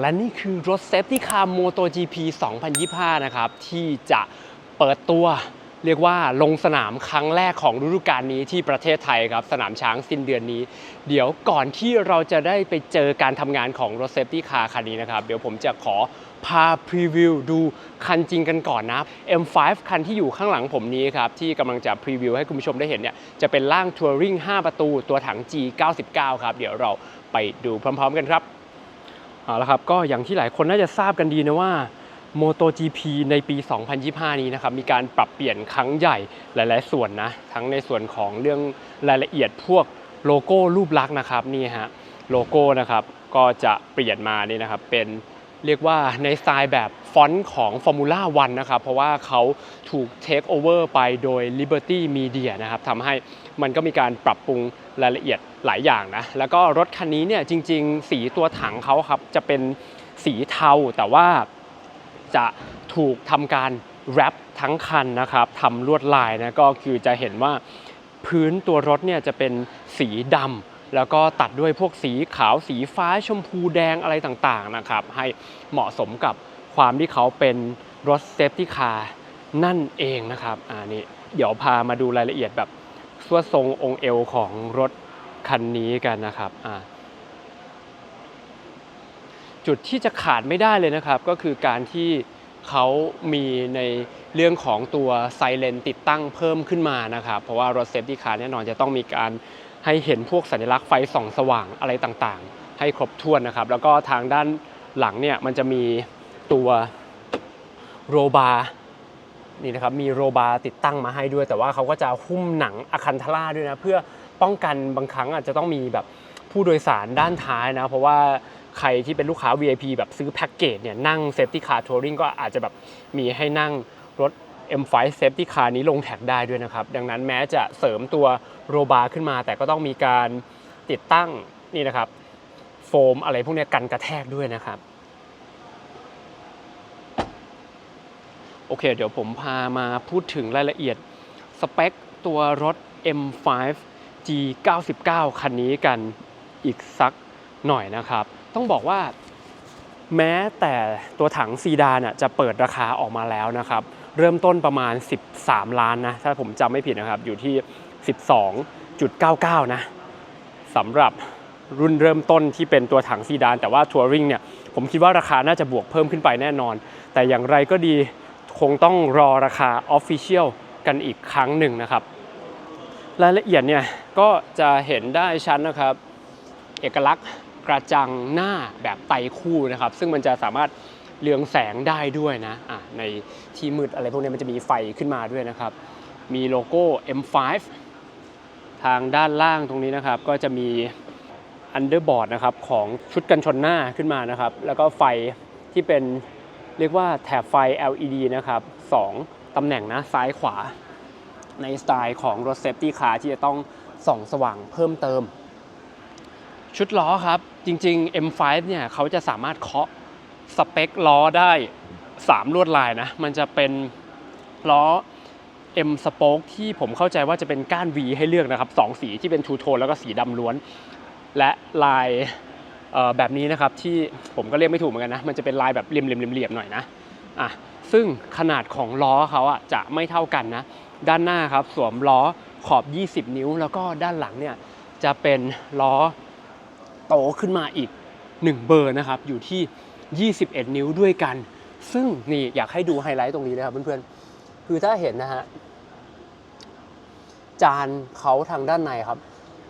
และนี่คือรถเซฟที่คาร์ MotoGP 2025 นะครับ ที่จะเปิดตัวเรียกว่าลงสนามครั้งแรกของฤดูกาลนี้ที่ประเทศไทยครับ สนามช้างสิ้นเดือนนี้ เดี๋ยวก่อนที่เราจะได้ไปเจอการทำงานของรถเซฟที่คาร์คันนี้นะครับ เดี๋ยวผมจะขอพาพรีวิวดูคันจริงกันก่อนนะ M5 คันที่อยู่ข้างหลังผมนี้ครับ ที่กำลังจะพรีวิวให้คุณผู้ชมได้เห็นเนี่ยจะเป็นร่างทัวริง5 ประตูตัวถัง G99 ครับเดี๋ยวเราไปดูพร้อม ๆ กันครับ เอาละครับก็อย่างที่หลายคนน่าจะทราบกันดีนะว่า MotoGP ในปี 2025 นี้นะครับมีการปรับเปลี่ยนครั้งใหญ่หลาย ๆ ส่วนนะทั้งในส่วนของเรื่องรายละเอียดพวกโลโก้รูปลักษณ์นะครับนี่ฮะโลโก้นะครับก็จะเปลี่ยนมานี่นะครับเป็น เรียกว่าในสไตล์แบบฟอนต์ของ Formula 1นะครับ เพราะว่าเขาถูกเทคโอเวอร์ไปโดย Liberty Media นะครับทำให้มันก็มีการปรับปรุงรายละเอียดหลายอย่างนะ แล้วก็รถคันนี้เนี่ยจริง ๆ สีตัวถังเขาครับ จะเป็นสีเทาแต่ว่าจะถูกทำการแรปทั้งคันนะครับทำลวดลายนะก็คือจะเห็นว่าพื้นตัวรถเนี่ยจะเป็นสีดำ แล้วก็ตัดด้วยพวกสีขาวสีฟ้าชมพูแดงอะไรต่างๆนะครับให้เหมาะสมกับความที่เขาเป็นรถเซฟตี้คาร์นั่นเองนะครับอ่านี่เดี๋ยวพามาดูรายละเอียดแบบส่วดทรงองค์เอวของรถคันนี้กันนะครับอ่าจุดที่จะขาดไม่ได้เลยนะครับ ก็คือการที่เขามีในเรื่องของตัวไซเรนติดตั้งเพิ่มขึ้นมานะครับ เพราะว่ารถเซฟตี้คาร์แน่นอนจะต้องมีการ ให้เห็นพวกสัญลักษณ์ไฟส่องสว่างอะไรต่างๆ ให้ครบถ้วนนะครับ แล้วก็ทางด้านหลังเนี่ยมันจะมีตัวโรบาร์นี่นะครับมีโรบาร์ติดตั้งมาให้ด้วย แต่ว่าเขาก็จะหุ้มหนังอะคันทล่าด้วยนะ เพื่อป้องกันบางครั้งอาจจะต้องมีแบบผู้โดยสารด้านท้ายนะ เพราะว่าใครที่เป็นลูกค้า VIP แบบซื้อแพ็กเกจเนี่ยนั่งเซฟตี้คาร์ทัวริงก็อาจจะแบบมีให้นั่งรถ M5 Safety Car นี้ลงแท็กได้ด้วยนะครับ ดังนั้นแม้จะเสริมตัวโรบาร์ขึ้นมา แต่ก็ต้องมีการติดตั้งนี่นะครับ โฟมอะไรพวกนี้กันกระแทกด้วยนะครับ โอเค เดี๋ยวผมพามาพูดถึงรายละเอียด สเปคตัวรถ M5 G99 คันนี้กันอีกสักหน่อยนะครับ ต้องบอกว่าแม้แต่ตัวถังซีดานจะเปิดราคาออกมาแล้วนะครับ เริ่มต้นประมาณ 13 ล้านนะ ถ้าผมจำไม่ผิดนะครับ อยู่ที่ 12.99 นะสำหรับรุ่นเริ่มต้นที่เป็นตัวถังซีดาน แต่ว่าทัวริงเนี่ยผมคิดว่าราคาน่าจะบวกเพิ่มขึ้นไปแน่นอน แต่อย่างไรก็ดีคงต้องรอราคา Official กันอีกครั้งหนึ่งนะครับ รายละเอียดเนี่ยก็จะเห็นได้ชัดนนะครับ เอกลักษณ์กระจังหน้าแบบไตคู่นะครับ ซึ่งมันจะสามารถ เรืองแสงได้ด้วยนะอะในที่มืดอะไรพวกนี้มันจะมีไฟขึ้นมาด้วยนะครับ มีโลโก้ M5 ทางด้านล่างตรงนี้นะครับ ก็จะมีอันเดอร์บอร์ดนะครับของชุดกันชนหน้าขึ้นมานะครับ แล้วก็ไฟที่เป็นเรียกว่าแถบไฟ LED นะครับสองตำแหน่งนะซ้ายขวาในสไตล์ของรถเซฟตี้คาร์ที่จะต้องส่องสว่างเพิ่มเติม ชุดล้อครับ จริง ๆ M5 เนี่ยเขาจะสามารถเคาะ สเปคล้อได้ 3 ลวดลายนะ มันจะเป็นล้อ M Spoke ที่ผมเข้าใจว่าจะเป็นก้าน V ให้เลือกนะครับสองสีที่เป็นทูโทนแล้วก็สีดำล้วน และลายแบบนี้นะครับที่ผมก็เรียกไม่ถูกเหมือนกันนะ มันจะเป็นลายแบบเหลี่ยมๆๆๆหน่อยนะอะซึ่งขนาดของล้อเขาอะจะไม่เท่ากันนะ ด้านหน้าครับสวมล้อขอบ 20 นิ้ว แล้วก็ด้านหลังเนี่ยจะเป็นล้อโตขึ้นมาอีก 1 เบอร์นะครับอยู่ที่ 21 นิ้วด้วยกัน ซึ่งนี่อยากให้ดูไฮไลท์ตรงนี้นะครับเพื่อนๆ คือถ้าเห็นนะฮะจานเขาทางด้านในครับ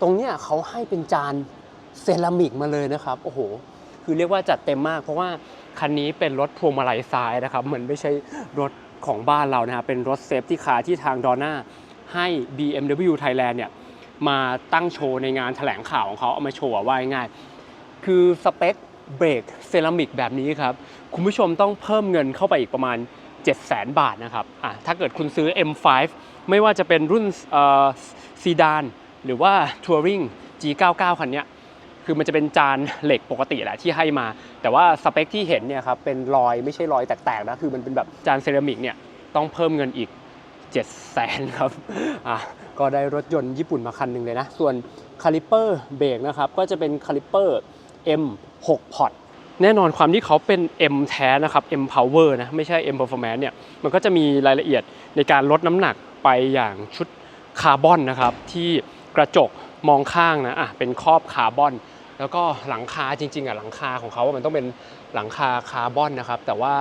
ตรงเนี้ยเขาให้เป็นจานเซรามิกมาเลยนะครับ โอ้โห คือเรียกว่าจัดเต็มมาก เพราะว่าคันนี้เป็นรถพวงมาลัยซ้ายนะครับ เหมือนไม่ใช่รถของบ้านเรานะฮะเป็นรถเซฟที่คาที่ทางดอน่าให้ BMW Thailand เนี่ยมาตั้งโชว์ในงานแถลงข่าวของเขาเอามาโชว์ว่าง่าย คือสเปค เบรกเซรามิกแบบนี้ครับ คุณผู้ชมต้องเพิ่มเงินเข้าไปอีกประมาณ 700,000 บาทนะครับอะถ้าเกิดคุณซื้อ M5 ไม่ว่าจะเป็นรุ่นซีดานหรือว่าทัวริง G99 คันนี้คือมันจะเป็นจานเหล็กปกติแหละที่ให้มา แต่ว่าสเปคที่เห็นเนี่ยครับเป็นรอยไม่ใช่รอยแตกๆนะคือมันเป็นแบบจานเซรามิกเนี่ยต้องเพิ่มเงินอีก7 0 0แสนครับอะก็ได้รถยนต์ญี่ปุ่นมาคันหนึ่งเลยนะ ส่วนคาลิเปอร์เบรกนะครับก็จะเป็นคาลิเปอร์ M6 พอร์ตแน่นอนความที่เขาเป็น M แท้นะครับ M Power นะไม่ใช่ M Performance เนี่ยมันก็จะมีรายละเอียดในการลดน้ำหนักไปอย่างชุดคาร์บอนนะครับที่กระจกมองข้างนะอะเป็นครอบคาร์บอน แล้วก็หลังคาจริงๆอะหลังคาของเขามันต้องเป็นหลังคาคาร์บอนนะครับแต่ว่า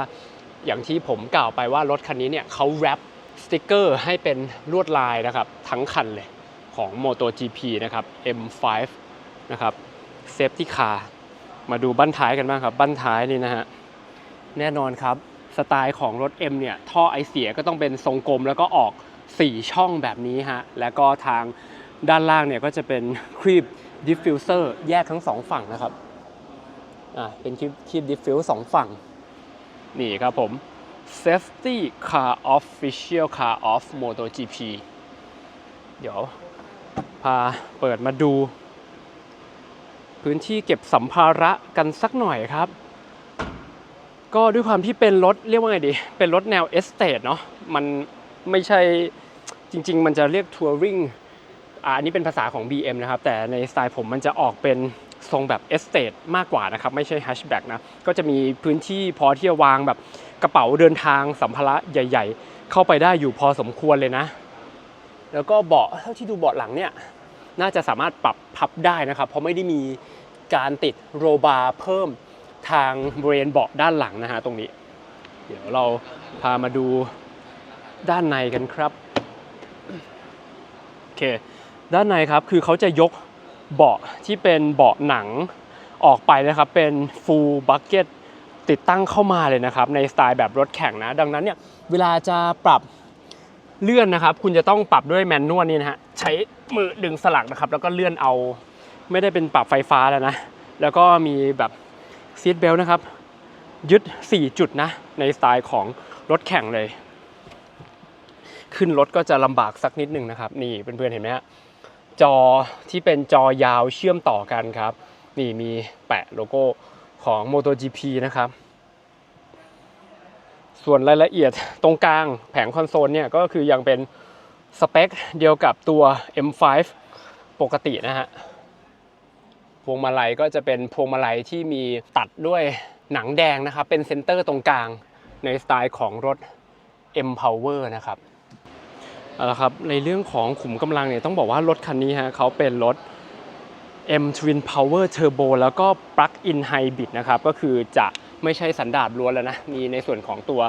อย่างที่ผมกล่าวไปว่ารถคันนี้เนี่ยเขาแรปสติกเกอร์ให้เป็นลวดลายนะครับทั้งคันเลยของ MotoGP นะครับ M5 นะครับ Safety Car มาดูบั้นท้ายกันบ้างครับ บั้นท้ายนี่นะฮะ แน่นอนครับ สไตล์ของรถ M เนี่ย ท่อไอเสียก็ต้องเป็นทรงกลมแล้วก็ออก 4 ช่องแบบนี้ฮะ แล้วก็ทางด้านล่างเนี่ยก็จะเป็นครีบดิฟฟิวเซอร์แยกทั้งสองฝั่งนะครับ อ่าเป็นครีบครีบดิฟฟิวสองฝั่ง นี่ครับผม Safety Car Official Car of MotoGP เดี๋ยวพาเปิดมาดู พื้นที่เก็บสัมภาระกันสักหน่อยครับ ก็ด้วยความที่เป็นรถเรียกว่าไงดี เป็นรถแนวเอสเต e เนาะมันไม่ใช่จริง ๆ มันจะเรียกทัวริงอันนี้เป็นภาษาของ BM นะครับ แต่ในสไตล์ผมมันจะออกเป็นทรงแบบเอสเต e มากกว่านะครับ ไม่ใช่แฮชแบ็กนะ ก็จะมีพื้นที่พอที่จะวางแบบกระเป๋าเดินทางสัมภาระใหญ่ ๆ เข้าไปได้อยู่พอสมควรเลยนะ แล้วก็เบาะเท่าที่ดูเบาะหลังเนี่ย น่าจะสามารถปรับพับได้นะครับ เพราะไม่ได้มีการติดโรบาร์เพิ่มทางบริเวณเบาะด้านหลังนะฮะตรงนี้ เดี๋ยวเราพามาดูด้านในกันครับโอเคด้านในครับคือเขาจะยกเบาะที่เป็นเบาะหนังออกไปนะครับ เป็น full bucket ติดตั้งเข้ามาเลยนะครับ ในสไตล์แบบรถแข่งนะ ดังนั้นเนี่ยเวลาจะปรับเลื่อนนะครับ คุณจะต้องปรับด้วยแมนนวลนี่นะฮะใช้ มือดึงสลักนะครับ แล้วก็เลื่อนเอาไม่ได้เป็นปรับไฟฟ้าแล้วนะ แล้วก็มีแบบซีทเบลนะครับ ยึด 4 จุดนะ ในสไตล์ของรถแข่งเลย ขึ้นรถก็จะลำบากสักนิดหนึ่งนะครับ นี่เพื่อนๆเห็นไหมฮะจอที่เป็นจอยาวเชื่อมต่อกันครับ นี่มีแปะโลโก้ของ MotoGP นะครับ ส่วนรายละเอียดตรงกลางแผงคอนโซลเนี่ยก็คือยังเป็น สเปคเดียวกับตัว M5 ปกตินะฮะ พวงมาลัยก็จะเป็นพวงมาลัยที่มีตัดด้วยหนังแดงนะครับ เป็นเซนเตอร์ตรงกลางในสไตล์ของรถ M Power นะครับเอาละครับในเรื่องของขุมกำลังเนี่ยต้องบอกว่ารถคันนี้ฮะเขาเป็นรถ M Twin Power Turbo แล้วก็ Plug-in Hybrid นะครับ ก็คือจะไม่ใช่สันดาปล้วนแล้วนะ มีในส่วนของตัว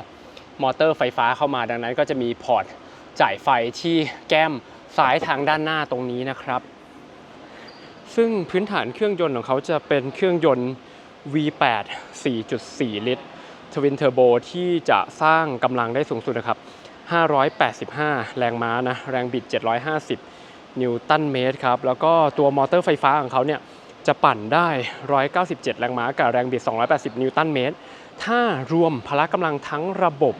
มอเตอร์ไฟฟ้าเข้ามาดังนั้นก็จะมีพอร์ต จ่ายไฟที่แก้มซ้ายทางด้านหน้าตรงนี้นะครับ ซึ่งพื้นฐานเครื่องยนต์ของเขาจะเป็นเครื่องยนต์ V8 4.4 ลิตร Twin Turbo ที่จะสร้างกำลังได้สูงสุดนะครับ 585 แรงม้านะ แรงบิด 750 นิวตันเมตรครับ แล้วก็ตัวมอเตอร์ไฟฟ้าของเขาเนี่ยจะปั่นได้ 197 แรงม้ากับแรงบิด 280 นิวตันเมตร ถ้ารวมพละกำลังทั้งระบบ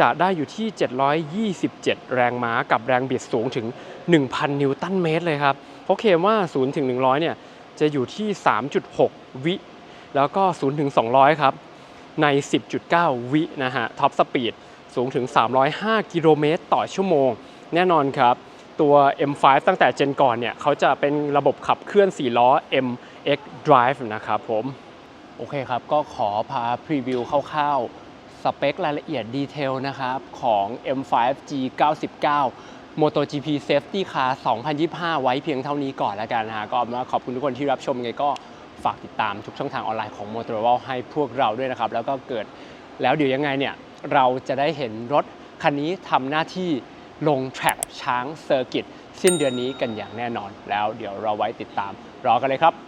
จะได้อยู่ที่ 727 แรงม้ากับแรงบิดสูงถึง 1,000 นิวตันเมตรเลยครับเขาเคลมว่า 0 ถึง 100 เนี่ย จะอยู่ที่ 3.6 วิ แล้วก็ 0 ถึง 200 ครับ ใน 10.9 วินะฮะ ท็อปสปีดสูงถึง 305 กิโลเมตรต่อชั่วโมง แน่นอนครับ ตัว M5 ตั้งแต่เจนก่อนเนี่ยเขาจะเป็นระบบขับเคลื่อน 4 ล้อ MX Drive นะครับผม โอเคครับ ก็ขอพาพรีวิวคร่าวๆ สเปครายละเอียดดีเทลนะครับของ M5 G99 MotoGP Safety Car 2025 ไว้เพียงเท่านี้ก่อนแล้วกันนะฮะก็เอาขอบคุณทุกคนที่รับชมไงก็ฝากติดตามทุกช่องทางออนไลน์ของ Motorola ให้พวกเราด้วยนะครับ แล้วก็เกิดแล้วเดี๋ยวยังไงเนี่ย เราจะได้เห็นรถคันนี้ทำหน้าที่ลงแทร็กช้างเซอร์กิตสิ้นเดือนนี้กันอย่างแน่นอน แล้วเดี๋ยวเราไว้ติดตามรอกันเลยครับ